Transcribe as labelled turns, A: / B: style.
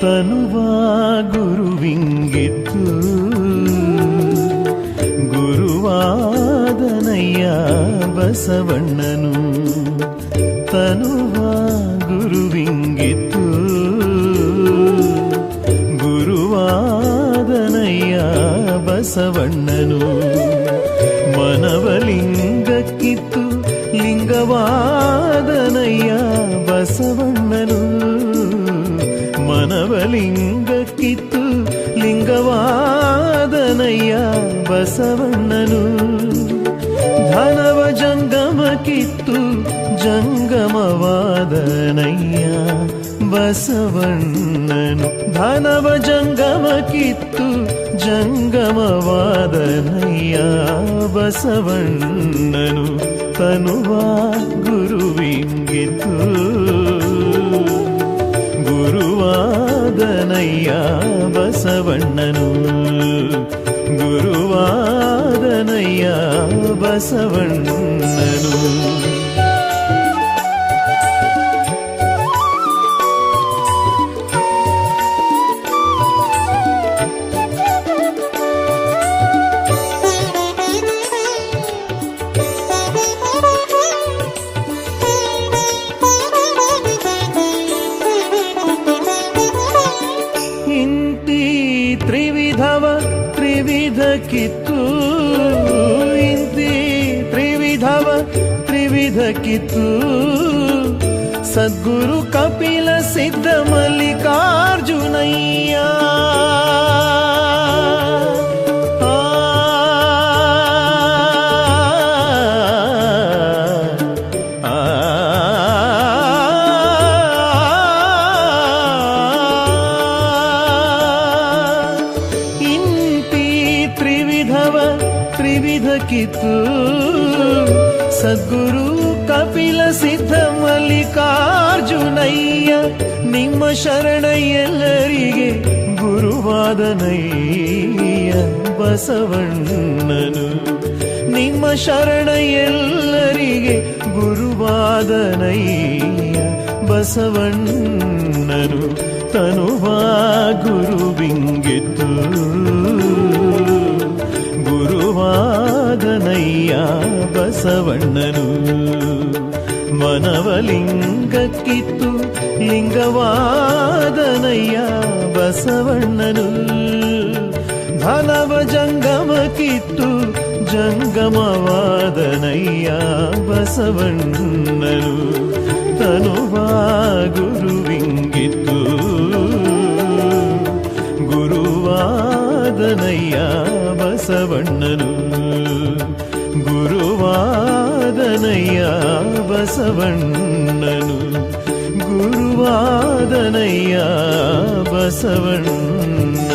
A: ತನುವ ಗುರುವಿಂಗಿತ್ತು. ಗುರುವಾದನಯ್ಯ ಬಸವಣ್ಣನು ತನುವ ಗುರುವಿಂಗಿತ್ತು. ಗುರುವಾದನಯ್ಯ ಬಸವಣ್ಣನು ಮನವಲಿಂಗಕ್ಕಿತ್ತು. ಲಿಂಗವಾದನಯ್ಯ ಬಸವಣ್ಣ ಲಿಂಗವಾದನಯ್ಯ ಬಸವಣ್ಣನು. ಧನವ ಜಂಗಮಕ್ಕಿತ್ತು ಜಂಗಮವಾದನಯ್ಯ ಬಸವಣ್ಣನು. ಧನವ ಜಂಗಮಕ್ಕಿತ್ತು ಜಂಗಮವಾದನಯ್ಯ ಬಸವಣ್ಣನು. ತನುವ ಗುರುವಿಂಗಿತು ಗುರುವಾದನಯ್ಯ ಬಸವಣ್ಣನು ಗುರುವಾದನಯ್ಯ ಬಸವಣ್ಣನು ಕಿತ್ತು ಇಂತಿ ತ್ರಿವಿಧವ ತ್ರಿವಿಧ ಕಿತ್ತು. ಸದ್ಗುರು ಕಪಿಲ ಸಿದ್ಧ ಮಲ್ಲಿಕಾರ್ಜುನಯ್ಯ ತ್ರಿವಿಧ ಕಿತ್ತು. ಸದ್ಗುರು ಕಪಿಲ ಸಿದ್ಧ ಮಲ್ಲಿಕಾರ್ಜುನಯ್ಯ, ನಿಮ್ಮ ಶರಣ ಎಲ್ಲರಿಗೆ ಗುರುವಾದನಯ್ಯ ಬಸವಣ್ಣನು. ನಿಮ್ಮ ಶರಣ ಎಲ್ಲರಿಗೆ ಗುರುವಾದನಯ್ಯ ಬಸವಣ್ಣನು. ತನುವಾ ಗುರುವಿಂಗಿತ್ತು ಬಸವಣ್ಣನು ಮನವಲಿಂಗಕ್ಕಿತ್ತು ಲಿಂಗವಾದನಯ್ಯ ಬಸವಣ್ಣನು. ಧನವ ಜಂಗಮಕ್ಕಿತ್ತು ಜಂಗಮವಾದನಯ್ಯ ಬಸವಣ್ಣನು. ತನುವಾ ಗುರುವಿಂಗಿತ್ತು ಗುರುವಾದನಯ್ಯ ಬಸವಣ್ಣನು. ಗುರುವಾದನಯ್ಯ ಬಸವಣ್ಣನು ಗುರುವಾದನಯ್ಯ ಬಸವಣ್ಣನು